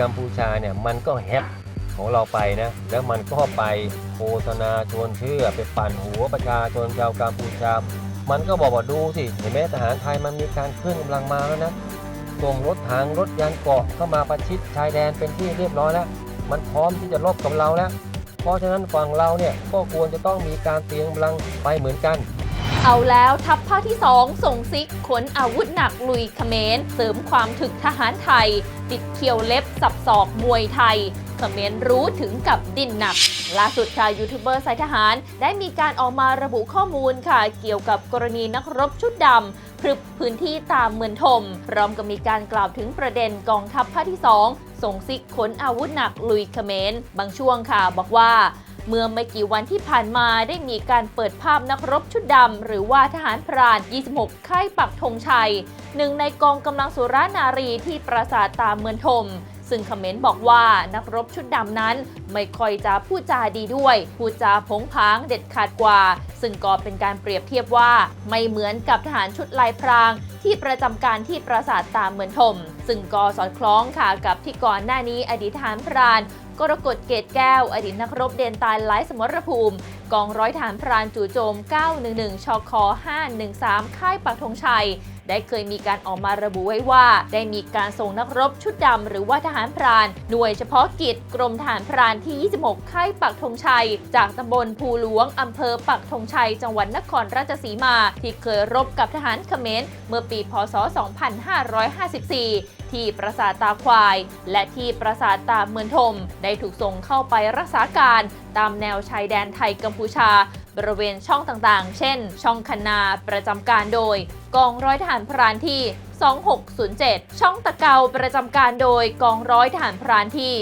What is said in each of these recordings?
กัมพูชาเนี่ยมันก็แฮปของเราไปนะ แล้วมันก็ไปโฆษณาชวนเชื่อไปปั่นหัวประชาชนชาวกัมพูชา มันก็บอกว่าดูสิเห็นไหมทหารไทยมันมีการเคลื่อนกำลังมาแล้วนะส่งรถถังรถยานเกาะเข้ามาประชิดชายแดนเป็นที่เรียบร้อยแล้ว มันพร้อมที่จะรบกับเราแล้ว เพราะฉะนั้นฝั่งเราเนี่ยก็ควรจะต้องมีการเตรียมกำลังไปเหมือนกัน เอาแล้วทัพภาคที่ 2 ส่งซิกขนอาวุธหนักลุยเขมรเสริมความถึกทหารไทย ติดเขียวเล็บสับศอกมวยไทยเขมรรู้ถึงกับดิ้นหนัก ล่าสุดค่ะยูทูบเบอร์สายทหาร ได้มีการออกมาระบุข้อมูลค่ะ เกี่ยวกับกรณีนักรบชุดดำพรึบพื้นที่ตามเมืองทม พร้อมกับมีการกล่าวถึงประเด็นกองทัพภาคที่ 2 ส่งซิกขนอาวุธหนักลุยเขมรบางช่วงค่ะ บอกว่า เมื่อไม่กี่วันที่ผ่านมาได้มีการเปิดภาพนักรบชุดดำหรือว่าทหารพราน 26 ค่ายปักธงชัย หนึ่งในกองกำลังสุรานารีที่ปราสาทตามเมืองทมซึ่งคอมเมนต์บอกว่านักรบชุดดำนั้น ไม่ค่อยจะพูดจาดีด้วย พูดจาผงผางเด็ดขาดกว่า ซึ่งก็เป็นการเปรียบเทียบว่า ไม่เหมือนกับทหารชุดลายพราง ที่ประจำการที่ปราสาทตามเมืองทม ซึ่งก็สอดคล้องค่ะกับที่ก่อนหน้านี้อดีตทหารพราน กรกฎเกตแก้ว อดีตนักรบเดนตายไร้สมรภูมิ กองร้อยฐานพรานจู่โจม 911 ชค 513 ค่ายปักธงชัย ได้เคยมีการออกมาระบุไว้ว่า ได้มีการส่งนักรบชุดดำหรือว่าทหารพราน หน่วยเฉพาะกิจกรมทหารพรานที่ 26 ค่ายปักธงชัย จากตำบลภูหลวงอำเภอปักธงชัย จังหวัดนครราชสีมา ที่เคยรบกับทหารเขมรเมื่อปี พศ 2554 ที่ปราสาทตาควาย และที่ปราสาทตาเมืองทม ได้ถูกส่งเข้าไปรักษาการตามแนวชายแดนไทยกัมพูชา บริเวณช่องต่างๆ เช่น ช่องคันนาประจำการโดย กองร้อยทหารพรานที่ 2607 ช่องตะเกาประจำการโดยกองร้อยทหารพรานที่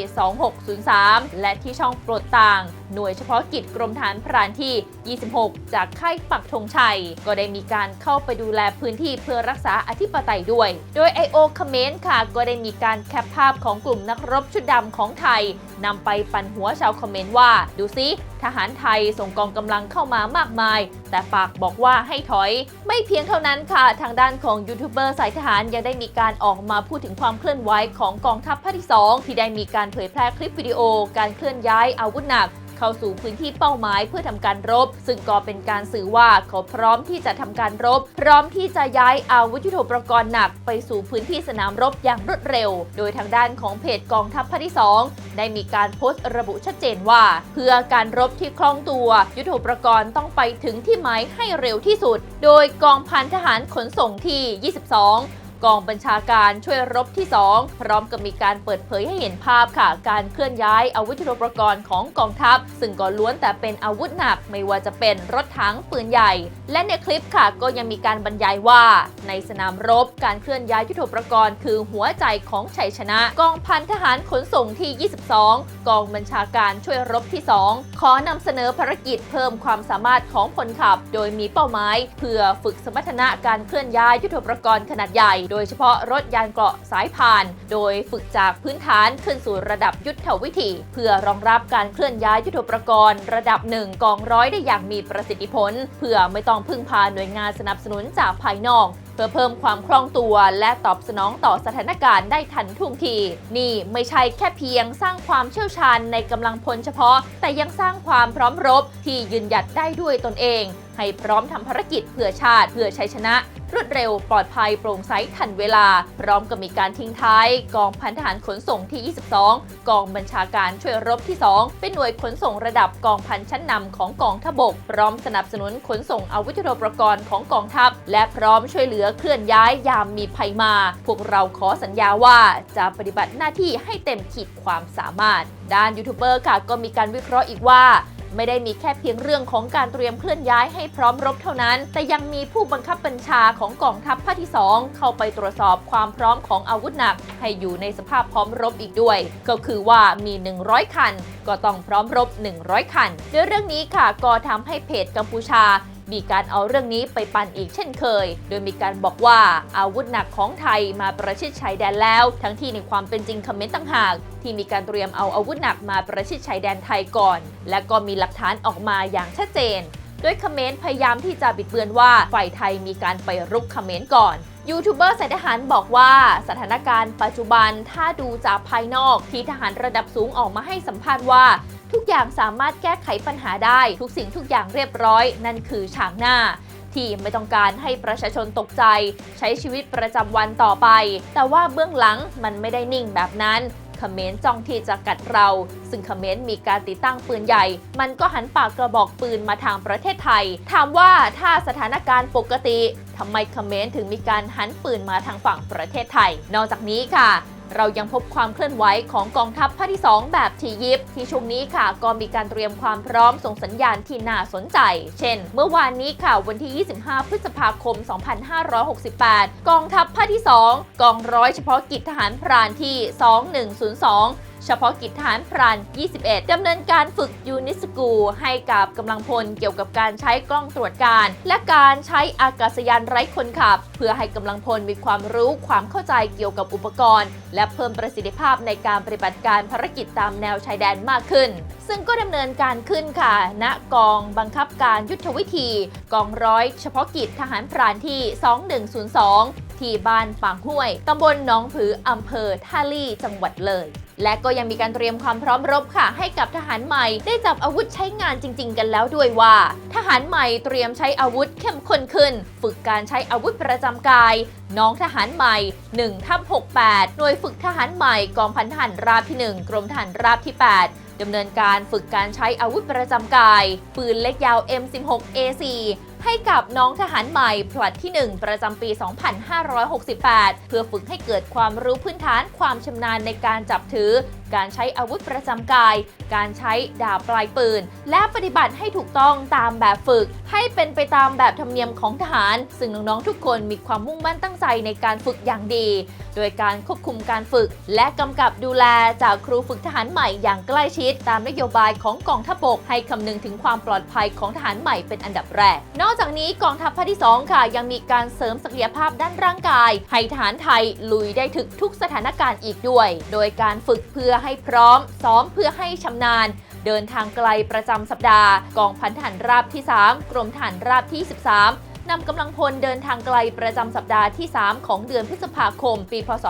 2603 และที่ช่องปลดต่าง หน่วยเฉพาะกิจกรมฐานพรานที่ 26 จากค่ายปักธงชัย ก็ได้มีการเข้าไปดูแลพื้นที่เพื่อรักษาอธิปไตยด้วย โดย I.O. คอมเมนต์ค่ะ ก็ได้มีการแคปภาพของกลุ่มนักรบชุดดำของไทยนำไปปั่นหัวชาวคอมเมนต์ว่า ดูซิ ทหารไทยส่งกองกำลังเข้ามามากมาย แต่ฝากบอกว่าให้ถอย ไม่เพียงเท่านั้นค่ะ ทางด้านของยูทูบเบอร์สายทหารยังได้มีการออกมาพูดถึงความเคลื่อนไหวของกองทัพภาคที่ 2 ที่ได้มีการเผยแพร่คลิปวิดีโอ การเคลื่อนย้ายอาวุธหนัก เข้าสู่พื้นที่เป้าหมายเพื่อทำการรบ ซึ่งก็เป็นการสื่อว่าเขาพร้อมที่จะทำการรบ พร้อมที่จะย้ายอาวุธยุทโธปกรณ์หนักไปสู่พื้นที่สนามรบอย่างรวดเร็ว โดยทางด้านของเพจกองทัพภาคที่ 2 ได้มีการโพสต์ระบุชัดเจนว่า เพื่อการรบที่คล่องตัว ยุทโธปกรณ์ต้องไปถึงที่หมายให้เร็วที่สุด โดยกองพันทหารขนส่งที่ 22 กองบัญชาการช่วยรบที่ 2 พร้อมกับมีการเปิดเผยให้เห็นภาพค่ะ การเคลื่อนย้ายอาวุธยุทโธปกรณ์ของกองทัพ ซึ่งก็ล้วนแต่เป็นอาวุธหนักไม่ว่าจะเป็นรถถังปืนใหญ่ และในคลิปค่ะก็ยังมีการบรรยายว่า ในสนามรบการเคลื่อนย้ายยุทโธปกรณ์ คือหัวใจของชัยชนะ กองพันทหารขนส่งที่ 22 กองบัญชาการช่วยรบที่ 2 ขอนำเสนอภารกิจเพิ่มความสามารถของคนขับ โดยมีเป้าหมาย เพื่อฝึกสมรรถนะการเคลื่อนย้ายยุทโธปกรณ์ขนาดใหญ่โดยเฉพาะรถยานเกราะสายพาน โดยฝึกจากพื้นฐานขึ้นสู่ระดับยุทธวิธี เพื่อรองรับการเคลื่อนย้ายยุทธปกรณ์ระดับหนึ่งกองร้อยได้อย่างมีประสิทธิผล เพื่อไม่ต้องพึ่งพาหน่วยงานสนับสนุนจากภายนอกเพื่อเพิ่มความคล่องตัวและตอบสนองต่อสถานการณ์ได้ทันท่วงที นี่ไม่ใช่แค่เพียงสร้างความเชี่ยวชาญในกำลังพลเฉพาะ แต่ยังสร้างความพร้อมรบที่ยืนหยัดได้ด้วยตนเอง ให้พร้อมทำภารกิจเพื่อชาติเพื่อชัยชนะ รวดเร็วปลอดภัยโปร่งใสทันเวลา พร้อมกับมีการทิ้งท้าย กองพันทหารขนส่งที่ 22 กองบัญชาการช่วยรบที่ 2 เป็นหน่วยขนส่งระดับกองพันชั้นนำของกองทพบก พร้อมสนับสนุนขนส่งอาวุธยุทโธปกรณ์ของกองทัพ และพร้อมช่วยเหลือเคลื่อนย้ายยามมีภัยมา พวกเราขอสัญญาว่าจะปฏิบัติหน้าที่ให้เต็มขีดความสามารถ ด้านยูทูบเบอร์ค่ะก็มีการวิเคราะห์อีกว่า ไม่ได้มีแค่เพียงเรื่องของการเตรียมเคลื่อนย้ายให้พร้อมรบเท่านั้น แต่ยังมีผู้บังคับบัญชาของกองทัพภาคที่ 2 เข้าไปตรวจสอบความพร้อมของอาวุธหนัก ให้อยู่ในสภาพพร้อมรบอีกด้วย ก็คือว่ามี 100 คัน ก็ต้องพร้อมรบ 100 คันด้วยเรื่องนี้ค่ะก็ทำให้เพจกัมพูชา มีการเอาเรื่องนี้ไปปั่นอีกเช่นเคย โดยมีการบอกว่าอาวุธหนักของไทยมาประชิดชายแดนแล้ว ทั้งที่ในความเป็นจริงคอมเมนต์ต่างหากที่มีการเตรียมเอาอาวุธหนักมาประชิดชายแดนไทยก่อน และก็มีหลักฐานออกมาอย่างชัดเจนโดยคอมเมนต์พยายามที่จะบิดเบือนว่าฝ่ายไทยมีการไปรุกคอมเมนต์ก่อนยูทูบเบอร์สายทหารบอกว่าสถานการณ์ปัจจุบันถ้าดูจากภายนอกที่ทหารระดับสูงออกมาให้สัมภาษณ์ว่า ทุกอย่างสามารถแก้ไขปัญหาได้ ทุกสิ่งทุกอย่างเรียบร้อย นั่นคือฉากหน้า ที่ไม่ต้องการให้ประชาชนตกใจ ใช้ชีวิตประจำวันต่อไป แต่ว่าเบื้องหลังมันไม่ได้นิ่งแบบนั้นเขมนต์จ้องที่จะกัดเรา ซึ่งเขมนต์มีการติดตั้งปืนใหญ่ มันก็หันปากกระบอกปืนมาทางประเทศไทย ถามว่าถ้าสถานการณ์ปกติทำไมเขมนต์ถึงมีการหันปืนมาทางฝั่งประเทศไทย นอกจากนี้ค่ะ เรายังพบความเคลื่อนไหวของกองทัพภาคที่ 2 แบบทียิปที่ช่วงนี้ค่ะก็มีการเตรียมความพร้อมส่งสัญญาณที่น่าสนใจ เช่น เมื่อวานนี้ค่ะวันที่ 25 พฤษภาคม 2568 กองทัพภาคที่ 2 กองร้อยเฉพาะกิจทหารพรานที่ 2102 เฉพาะกิจทหารพราน 21 ดำเนินการฝึกยูนิสกูให้กับกำลังพลเกี่ยวกับการใช้กล้องตรวจการ และการใช้อากาศยานไร้คนขับ เพื่อให้กำลังพลมีความรู้ความเข้าใจเกี่ยวกับอุปกรณ์ และเพิ่มประสิทธิภาพในการปฏิบัติการภารกิจตามแนวชายแดนมากขึ้น ซึ่งก็ดำเนินการขึ้นค่ะ ณ กองบังคับการยุทธวิธี กองร้อยเฉพาะกิจทหารพรานที่ 2102 ที่บ้านปางห้วย ตำบลหนองผืออำเภอท่าลี่ จังหวัดเลย และก็ยังมีการเตรียมความพร้อมรบค่ะ ให้กับทหารใหม่ได้จับอาวุธใช้งานจริง ๆ กันแล้วด้วยว่า ทหารใหม่เตรียมใช้อาวุธเข้มข้นขึ้น ฝึกการใช้อาวุธประจำกาย น้องทหารใหม่1ทับ68 หน่วยฝึกทหารใหม่กองพันทหารราบที่ 1 กรมทหารราบที่ 8ดำเนินการฝึกการใช้อาวุธประจำกาย ปืนเล็กยาว M16A4 ให้กับน้องทหารใหม่ผลัดที่ 1 ประจำปี 2568 เพื่อฝึกให้เกิดความรู้พื้นฐานความชำนาญในการจับถือ การใช้อาวุธประจำกาย การใช้ดาบปลายปืน และปฏิบัติให้ถูกต้องตามแบบฝึก ให้เป็นไปตามแบบธรรมเนียมของทหาร ซึ่งน้องๆทุกคนมีความมุ่งมั่นตั้งใจในการฝึกอย่างดี โดยการควบคุมการฝึก และกำกับดูแลจากครูฝึกทหารใหม่อย่างใกล้ชิด ตามนโยบายของกองทัพบกให้คำนึงถึงความปลอดภัยของทหารใหม่เป็นอันดับแรก นอกจากนี้กองทัพภาคที่ 2 ค่ะ ยังมีการเสริมศักยภาพด้านร่างกาย ให้ทหารไทยลุยได้ถึงทุกสถานการณ์อีกด้วย โดยการฝึกเพื่อให้พร้อม ซ้อมเพื่อให้ชำนาญ เดินทางไกลประจำสัปดาห์ กองพันทหารราบที่ 3 กรมทหารราบที่ 13นำกำลังพลเดินทางไกลประจำสัปดาห์ที่ 3 ของเดือนพฤษภาคม ปี พศ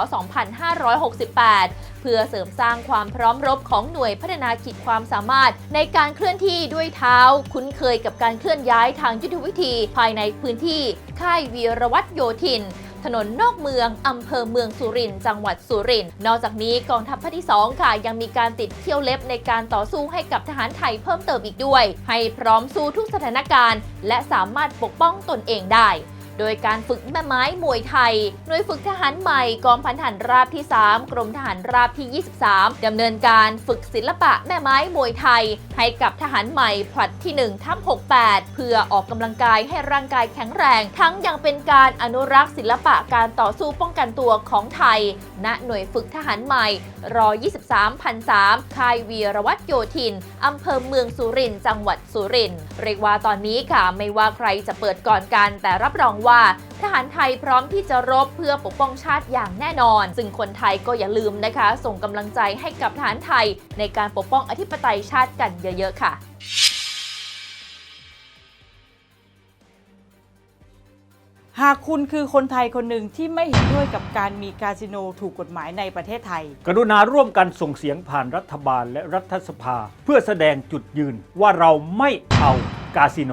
2568 เพื่อเสริมสร้างความพร้อมรบของหน่วยพัฒนาขีดความสามารถ ในการเคลื่อนที่ด้วยเท้า คุ้นเคยกับการเคลื่อนย้ายทางยุทธวิธี ภายในพื้นที่ ค่ายวีรวัตรโยธิน ถนนนอกเมืองอำเภอเมืองสุรินทร์จังหวัดสุรินทร์นอกจากนี้กองทัพภาคที่ 2 ค่ะ ยังมีการติดเที่ยวเล็บในการต่อสู้ให้กับทหารไทยเพิ่มเติมอีกด้วย ให้พร้อมสู้ทุกสถานการณ์ และสามารถปกป้องตนเองได้ ดยการฝึกแม่ไม้มวยไทย หน่วยฝึกทหารใหม่กองพันทหารราบที่ 3 กรมทหารราบที่ 23ดำเนินการฝึกศิลปะแม่ไม้มวยไทย ให้กับทหารใหม่ผลัดที่1ทับ68 เพื่อออกกำลังกายให้ร่างกายแข็งแรง ทั้งยังเป็นการอนุรักษ์ศิลปะการต่อสู้ป้องกันตัวของไทย ณหน่วยฝึกทหารใหม่รอ23พัน3ค่ายวีรวัตรโยธินอำเภอเมืองสุรินทร์จังหวัดสุรินทร์เรียกว่าตอนนี้ค่ะไม่ว่าใครจะเปิดก่อนกันแต่รับรองว่าทหารไทยพร้อมที่จะรบเพื่อปกป้องชาติอย่างแน่นอน ซึ่งคนไทยก็อย่าลืมนะคะ ส่งกำลังใจให้กับทหารไทย ในการปกป้องอธิปไตยชาติกันเยอะๆ ค่ะหากคุณคือคนไทยคนหนึ่งที่ไม่เห็นด้วยกับการมีคาสิโนถูกกฎหมายในประเทศไทย กรุณาร่วมกันส่งเสียงผ่านรัฐบาลและรัฐสภา เพื่อแสดงจุดยืนว่าเราไม่เอากาสิโน